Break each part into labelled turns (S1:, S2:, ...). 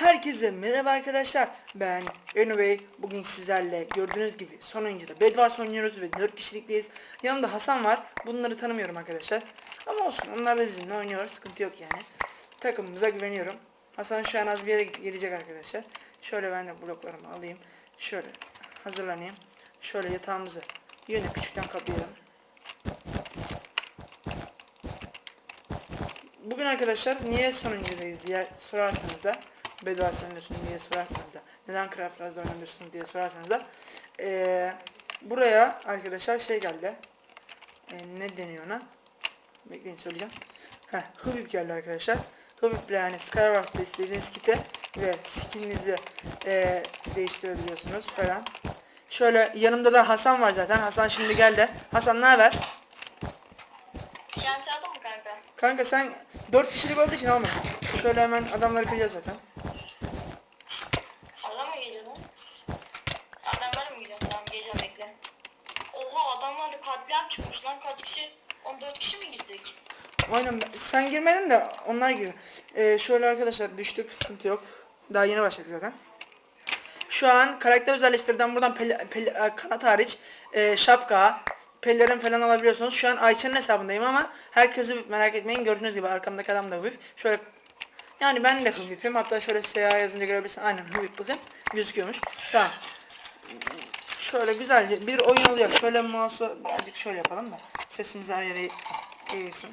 S1: Herkese merhaba arkadaşlar. Ben Önübey. Bugün sizlerle gördüğünüz gibi sonuncuda Bedwars oynuyoruz ve 4 kişilikteyiz. Yanımda Hasan var. Bunları tanımıyorum arkadaşlar. Ama olsun onlar da bizimle oynuyor. Sıkıntı yok yani. Takımımıza güveniyorum. Hasan şu an az bir yere gelecek arkadaşlar. Şöyle ben de bloklarımı alayım. Şöyle hazırlanayım. Şöyle yatağımızı yine küçükten kapayalım. Bugün arkadaşlar niye sonuncudayız diye sorarsanız da Bedwars oynuyorsun diye sorarsanız da neden Craft Rise'da oynamıyorsunuz diye sorarsanız da eee, buraya arkadaşlar şey geldi Eee, ne deniyor ona bekleyin söyleyeceğim Heh, Hubib geldi arkadaşlar Hubib'le yani Skywars'ta istediğiniz kiti ve skininizi eee, değiştirebiliyorsunuz falan Şöyle yanımda da Hasan var zaten Hasan şimdi geldi Hasan ne haber?
S2: Kanka?
S1: Sen 4 kişilik olduğu için alma. Şöyle hemen adamları kıracağız zaten.
S2: Adam mı geliyor lan? Adamlar mı geliyor? Tamam geleceğim bekle. Oha adamlar katliam çıkmış lan kaç kişi? 14 kişi mi girdik?
S1: Aynen ben- sen girmedin de onlar giriyor. Ee, şöyle arkadaşlar düştük sıkıntı yok. Daha yeni başladık zaten. Şu an karakter özelleştirden buradan pele- pele- kanat hariç e, şapka, pelerin falan alabiliyorsunuz. Şu an Ayça'nın hesabındayım ama herkesi merak etmeyin. Gördüğünüz gibi arkamdaki adam da Hubip. Şöyle yani ben de Hubip'im. Hatta şöyle SEA yazınca görebilirsin. Aynen Hubip bakın. Gözüküyormuş. Tamam. Şöyle güzelce bir oyun oluyor. Şöyle mouse'u birazcık şöyle yapalım da sesimiz her yere yayılsın.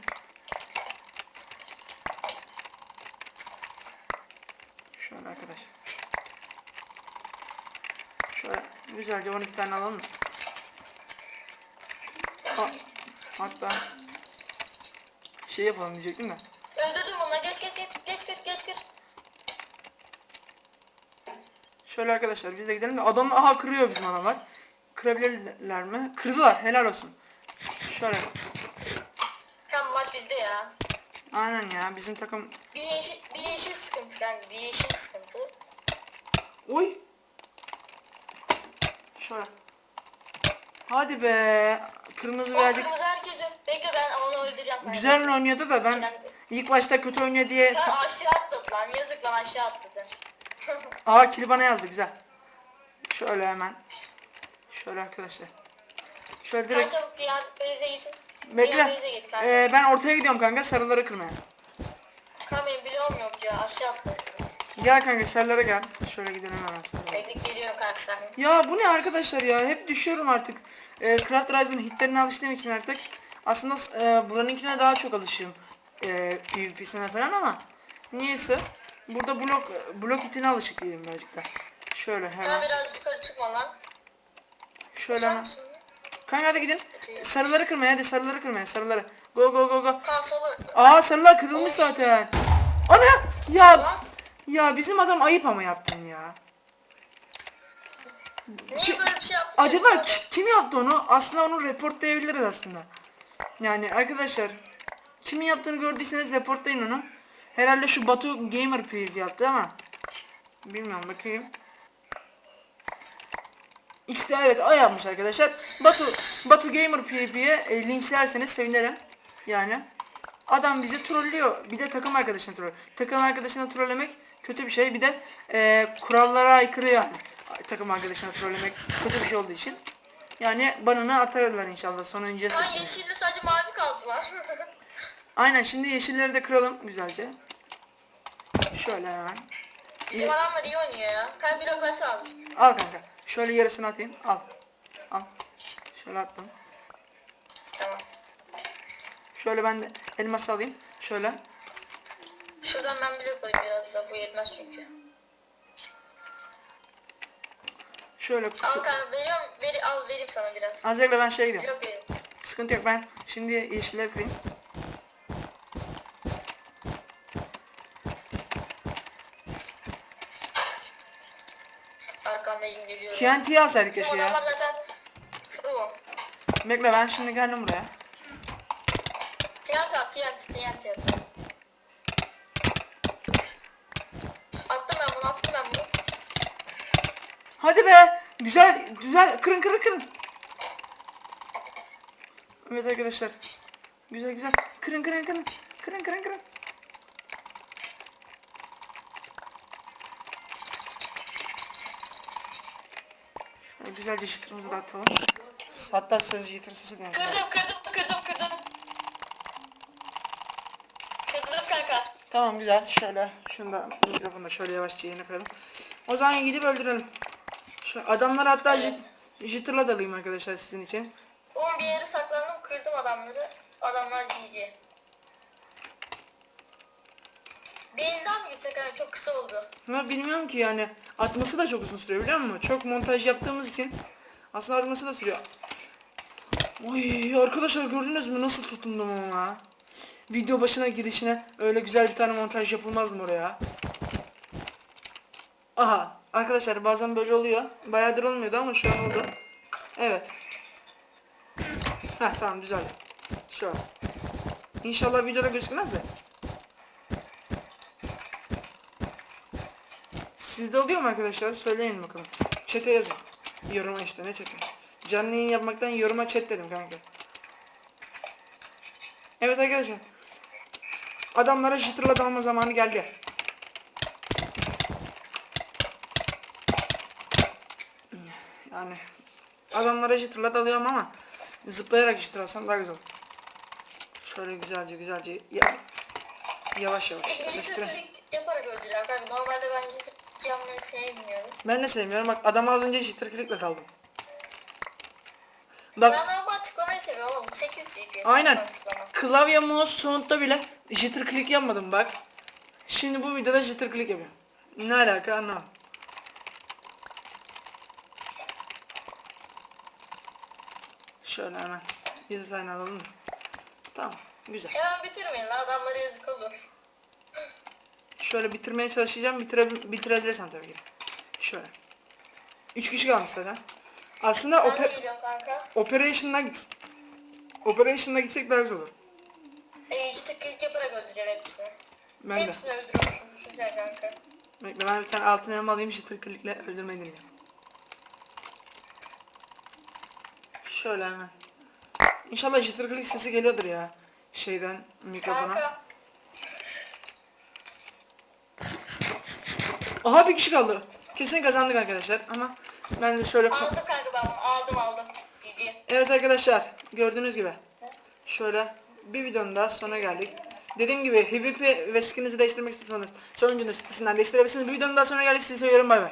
S1: Şöyle arkadaşlar. Şöyle güzelce 12 tane alalım mı? Ha, hatta şey yapalım diyecektim de.
S2: Öldürdüm onları geç geç geç geç geç geç geç.
S1: Şöyle arkadaşlar biz de gidelim de adam aha kırıyor bizim adamlar. Kırabilirler mi? Kırdılar helal olsun. Şöyle.
S2: Tamam maç bizde ya.
S1: Aynen ya bizim takım.
S2: Bir yeşil, bir yeşil sıkıntı kanka bir yeşil sıkıntı.
S1: Oy. Şöyle. Hadi be. Kırmızı
S2: O
S1: birazcık
S2: kırmızı herkesi. Bekle ben onu öldüreceğim
S1: güzel oynuyordu da ben ilk başta kötü oynuyor diye
S2: Sen
S1: sa-
S2: aşağı atladın lan yazık lan aşağı atladın.
S1: Aa kili bana yazdı güzel. Şöyle hemen. Şöyle arkadaşlar. Şöyle direkt
S2: çabuk diğer base'e git.
S1: Bekle.
S2: base'e git kanka.
S1: Ee, ben ortaya gidiyorum kanka sarıları kırmaya.
S2: Kanka benim bloğum yok ya aşağı atladım.
S1: Gel kanka sarılara gel. Şöyle gidelim hemen sarılara.
S2: Bekle geliyorum kanka sen.
S1: Ya bu ne arkadaşlar ya hep düşüyorum artık. Ee, Craft Rise'ın hitlerine alıştığım için artık aslında e, buranınkine daha çok alışığım. E, PvP'sine falan ama niyeyse burada blok blok hitine alışık değilim birazcık da. Şöyle hemen
S2: biraz yukarı çıkma lan.
S1: şöyle
S2: Sen
S1: hemen.
S2: misin?
S1: Kanka hadi gidin. Sarıları kırmaya hadi sarıları kırmaya sarıları. Go go go go. Aa sarılar kırılmış zaten. Ana ya ya bizim adam ayıp ama yaptın ya.
S2: niye böyle bir şey yaptın?
S1: Acaba kim yaptı onu? Aslında onu reportlayabiliriz aslında. Yani arkadaşlar kimin yaptığını gördüyseniz reportlayın onu. Herhalde şu Batu Gamer PvP yaptı ama bilmiyorum bakayım. İşte evet o yapmış arkadaşlar. Batu Batu Gamer PvP'ye e, linçlerseniz sevinirim. Yani adam bizi trollüyor. Bir de takım arkadaşını troll. Takım arkadaşını trollemek kötü bir şey. Bir de e, kurallara aykırı yani. Takım arkadaşını trollemek kötü bir şey olduğu için. Yani banını atarlar inşallah sonuncuya
S2: Lan
S1: seçsin.
S2: yeşilde sadece mavi kaldı lan.
S1: Aynen şimdi yeşilleri de kıralım güzelce. Şöyle hemen.
S2: Bizim adamlar iyi oynuyor ya. Blok versene azıcık.
S1: Al kanka. Şöyle yarısını atayım. Al. Al. Şöyle attım.
S2: Tamam.
S1: Şöyle ben de elması alayım. Şöyle.
S2: Şuradan ben blok koyayım biraz da bu yetmez çünkü.
S1: Şöyle
S2: Al kanka veriyorum, veri, al vereyim sana biraz.
S1: Azer'le ben şeye gidiyorum.
S2: Blok vereyim.
S1: Sıkıntı yok ben şimdi yeşilleri kırayım. TNT'yi alsaydık
S2: Bizim
S1: keşke ya.
S2: adamlar zaten pro.
S1: Bekle ben şimdi geldim buraya.
S2: TNT at, TNT, TNT at. Attım ben bunu, attım ben bunu.
S1: Hadi be. Güzel güzel kırın kırın kırın. Evet arkadaşlar. Güzel güzel. Kırın kırın kırın. Kırın kırın kırın. Güzelce jittırımızı da atalım. Hatta söz jitter sesi de.
S2: Kırdım kırdım kırdım kırdım. Kırdım kanka.
S1: Tamam güzel. Şöyle şunu da mikrofonu da şöyle yavaşça yerine koyalım. O zaman gidip öldürelim. Şu adamları hatta
S2: Evet.
S1: jit- jitterla dalayım arkadaşlar sizin için.
S2: Oğlum bir yere saklandım kırdım adamları. Adamlar GG. Birinden mi hani çok kısa oldu.
S1: Ama bilmiyorum ki yani atması da çok uzun sürüyor biliyor musun? Çok montaj yaptığımız için aslında atması da sürüyor. Oy arkadaşlar gördünüz mü nasıl tutundum ama. Video başına girişine öyle güzel bir tane montaj yapılmaz mı oraya? Aha arkadaşlar bazen böyle oluyor. Bayağıdır olmuyordu ama şu an oldu. Evet. Heh tamam güzel. Şu an. İnşallah videoda gözükmez de. Sizde oluyor mu arkadaşlar? Söyleyin bakalım. Chat'e yazın. Yoruma işte ne chat'e. Canlı yayın yapmaktan yoruma chat dedim kanka. Evet arkadaşlar. Adamlara jitterla dalma zamanı geldi. Yani adamlara jitterla dalıyorum ama zıplayarak jitter alsam daha güzel olur. Şöyle güzelce güzelce ya- yavaş yavaş yerleştirelim.
S2: yaparak öldüreceğim kanka. Normalde ben ciddi yapmayı sevmiyorum.
S1: Ben de sevmiyorum. Bak adama az önce jitter click'le daldım. Bak
S2: Ben normal tıklamayı seviyorum oğlum. 8 GPS.
S1: Aynen. Klavye mouse sound'da bile jitter click yapmadım bak. Şimdi bu videoda jitter click yapıyorum. Ne alaka anlamadım. Şöyle hemen yüz tane alalım. Tamam güzel.
S2: Hemen bitirmeyin adamlara yazık olur.
S1: Şöyle bitirmeye çalışacağım. Bitire, bitirebilirsen tabii ki. Şöyle. Üç kişi kalmış zaten. Aslında
S2: Ben de
S1: ope,
S2: geliyorum kanka.
S1: operation'la git. Operation'la gitsek daha güzel olur.
S2: Ben ciddi klik yaparak öldüreceğim hepsini.
S1: Ben de.
S2: Hepsini öldürüyormuşum. Güzel kanka.
S1: Bekle ben bir tane altın elma alayım jitter click'le öldürmeyi deneyeceğim. Şöyle hemen. İnşallah click sesi geliyordur ya. Şeyden mikrofona.
S2: Kanka.
S1: Aha bir kişi kaldı. Kesin kazandık arkadaşlar ama ben de şöyle
S2: Aldım kanka ben bunu. Aldım aldım. GG.
S1: Evet arkadaşlar gördüğünüz gibi şöyle bir videonun daha sonuna geldik. Dediğim gibi PvP ve skininizi değiştirmek istiyorsanız sonuncunun sitesinden değiştirebilirsiniz. Bir videonun daha sonuna geldik sizi seviyorum bay bay.